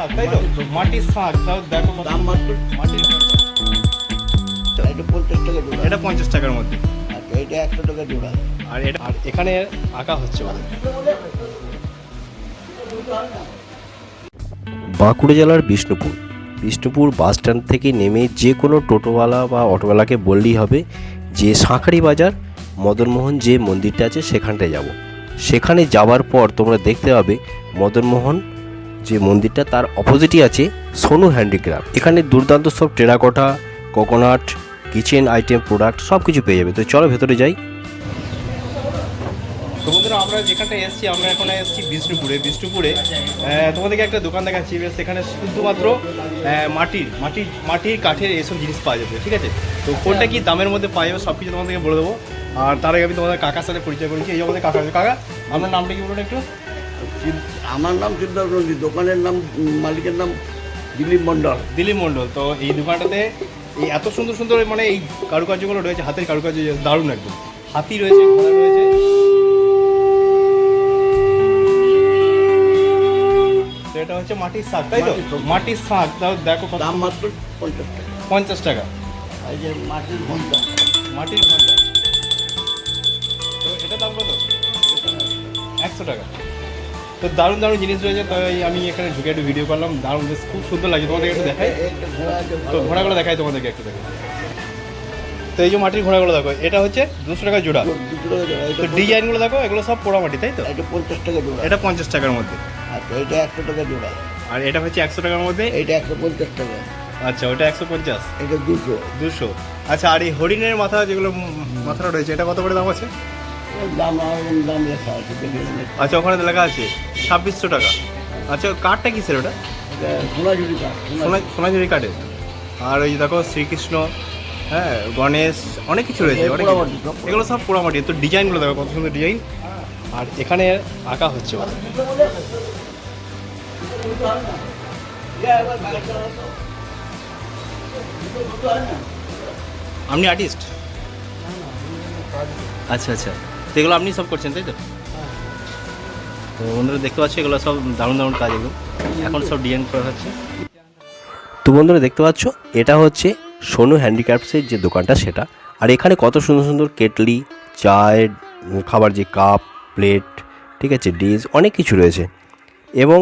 মাটির শাক তাও দেখো দাম মাত্র? মাটির এটা পঞ্চাশ টাকা জোড়া। এটা পঞ্চাশ টাকার মধ্যে। এটা একশো টাকা জোড়া। আর এটা আর এখানে আঁকা হচ্ছে বাঁকুড়া জেলার বিষ্ণুপুর। বিষ্ণুপুর বাস স্ট্যান্ড থেকে নেমে যে কোনো টোটোওয়ালা বা অটোওয়ালাকে বললেই হবে যে সাঁকড়ি বাজার মদনমোহন যে মন্দিরটা আছে সেখানটায় যাব। সেখানে যাওয়ার পর তোমরা দেখতে পাবে মদনমোহন যে মন্দিরটা তার অপোজিটই আছে সোনু হ্যান্ডিক্রাফট এখানে দুর্দান্ত সব terracotta coconut kitchen item product সব কিছু পেয়ে যাবে। তো চলো ভেতরে যাই। বন্ধুরা, আমরা যেখানটায় এসেছি, আমরা এখন এসেছি বিষ্ণুপুরে। বিষ্ণুপুরে তোমাদেরকে একটা দোকান দেখাচ্ছি। এবার সেখানে শুধুমাত্র মাটির মাটির মাটির কাঠের এইসব জিনিস পাওয়া যাবে, ঠিক আছে? তো কোনটা কি দামের মধ্যে পাওয়া যাবে সব কিছু তোমাদেরকে বলে দেবো। আর তার আগে আমি তোমাদের কাকার সাথে পরিচয় করেছি। এই আমাদের কাকা। কাকা, আপনার নামটা কি বলুন একটু? আমার নাম চিন্তা নন্দী দোকানের নাম মালিকের নাম দিলীপ মণ্ডল। দিলীপ মণ্ডল তো এই দোকানটাতে এই এত সুন্দর সুন্দর মানে এই কারুকার্যগুলো রয়েছে হাতের কারুকার্য দারুণ একদম। হাতি রয়েছে ঘোড়া রয়েছে। এটা হচ্ছে মাটির শাক তাই তো? মাটির শাক। তাও দেখো কত দাম মাত্র পঞ্চাশ টাকা। পঞ্চাশ টাকা। এই যে মাটির ঘণ্টা। মাটির ঘণ্টা। তো এটা দাম কত? একশো টাকা। তো দারুণ দারুণ জিনিস রয়েছে তাই আমি এখানে ঢুকে একটু ভিডিও করলাম। দারুণ বেশ খুব সুন্দর লাগে। তোমাদেরকে একটু দেখাই। তো ঘোড়াগুলো দেখাই তোমাদেরকে একটু দেখো। তো এই যে মাটির ঘোড়াগুলো দেখো এটা হচ্ছে দুশো টাকা জোড়া। দুশো টাকা জোড়া তো ডিজাইনগুলো দেখো এগুলো সব পোড়া মাটি তাই তো? এটা পঞ্চাশ টাকা জোড়া। এটা পঞ্চাশ টাকার মধ্যে। আচ্ছা এটা একশো টাকা জোড়া। আর এটা হচ্ছে একশো টাকার মধ্যে? এটা একশো পঞ্চাশ টাকা। আচ্ছা ওটা একশো পঞ্চাশ। এটা দুশো। দুশো। আচ্ছা আর এই হরিণের মাথা যেগুলো মাথাটা রয়েছে এটা কত করে দাম আছে? দাম এবং দাম লেখা আছে আচ্ছা ওখানে লেখা আছে ছাব্বিশশো টাকা। আচ্ছা কাঠটা কিসের ওটা? সোনাঝুরি সোনাঝুরি। কাঠের আর ওই দেখো শ্রীকৃষ্ণ হ্যাঁ গণেশ অনেক কিছু রয়েছে অনেক। এগুলো সব পোড়ামাটি। তো ডিজাইনগুলো দেখো কত সুন্দর ডিজাইন। আর এখানে আঁকা হচ্ছে। আপনি আর্টিস্ট আচ্ছা আচ্ছা। তো এগুলো আপনি সব করছেন, তাই তো? তো বন্ধুরা দেখতে পাচ্ছি, এগুলো সব দারুণ দারুণ কাজ এগুলো। এখন সব ডিজাইন করা হচ্ছে। তো বন্ধুরা দেখতে পাচ্ছ, এটা হচ্ছে সোনু হ্যান্ডিক্রাফটসের যে দোকানটা সেটা। আর এখানে কত সুন্দর সুন্দর কেটলি চায়ের খাবার যে কাপ, প্লেট, ঠিক আছে, ডিশ, অনেক কিছু রয়েছে। এবং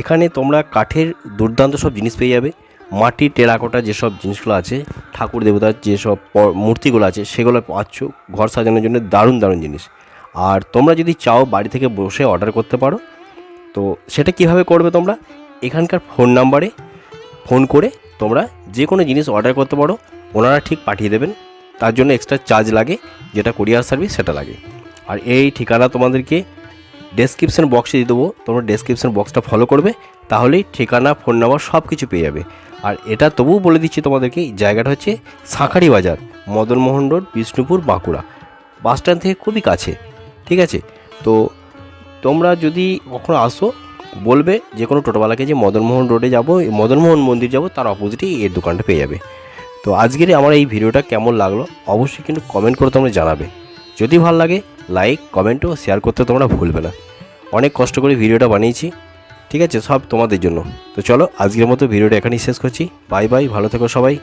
এখানে তোমরা কাঠের দুর্দান্ত সব জিনিস পেয়ে যাবে। মাটির টেরাকোটা যেসব জিনিসগুলো আছে, ঠাকুর, দেবতার যেসব মূর্তিগুলো আছে, সেগুলো পাচ্ছ। ঘর সাজানোর জন্য দারুণ দারুণ জিনিস। আর তোমরা যদি চাও বাড়ি থেকে বসে অর্ডার করতে পারো, তো সেটা কীভাবে করবে তোমরা? এখানকার ফোন নাম্বারে ফোন করে তোমরা যে কোনো জিনিস অর্ডার করতে পারো, ওনারা ঠিক পাঠিয়ে দেবেন। তার জন্য এক্সট্রা চার্জ লাগে, যেটা কুরিয়ার সার্ভিস সেটা লাগে। আর এই ঠিকানা তোমাদেরকে ডেসক্রিপশন বক্সে দিয়ে দেবো। তোমরা ডেসক্রিপশন বক্সটা ফলো করবে, তাহলেই ঠিকানা ফোন নাম্বার সব কিছু পেয়ে যাবে। আর এটা তবুও বলে দিচ্ছি তোমাদেরকে জায়গাটা হচ্ছে Shankhari Bazar Madanmohan road, Bishnupur, Bankura. Bus stand থেকে খুবই কাছে, ঠিক আছে? তো তোমরা যদি কখনো আসো, বলবে যে কোনো টোটোওয়ালাকে যে মদনমোহন রোডে যাব মদনমোহন মন্দির যাব, তার অপোজিটেই এর দোকানটা পেয়ে যাবে। তো আজকের আমার এই ভিডিওটা কেমন লাগল, অবশ্যই কিন্তু কমেন্ট করে তোমরা জানাবে। যদি ভালো লাগে লাইক কমেন্ট ও শেয়ার করতে তোমরা ভুলবে না। অনেক কষ্ট করে ভিডিওটা বানিয়েছি, ঠিক আছে? সব তোমাদের জন্য। তো চলো, আজকের মতো ভিডিওটা এখানেই শেষ করছি। বাই বাই ভালো থেকো সবাই।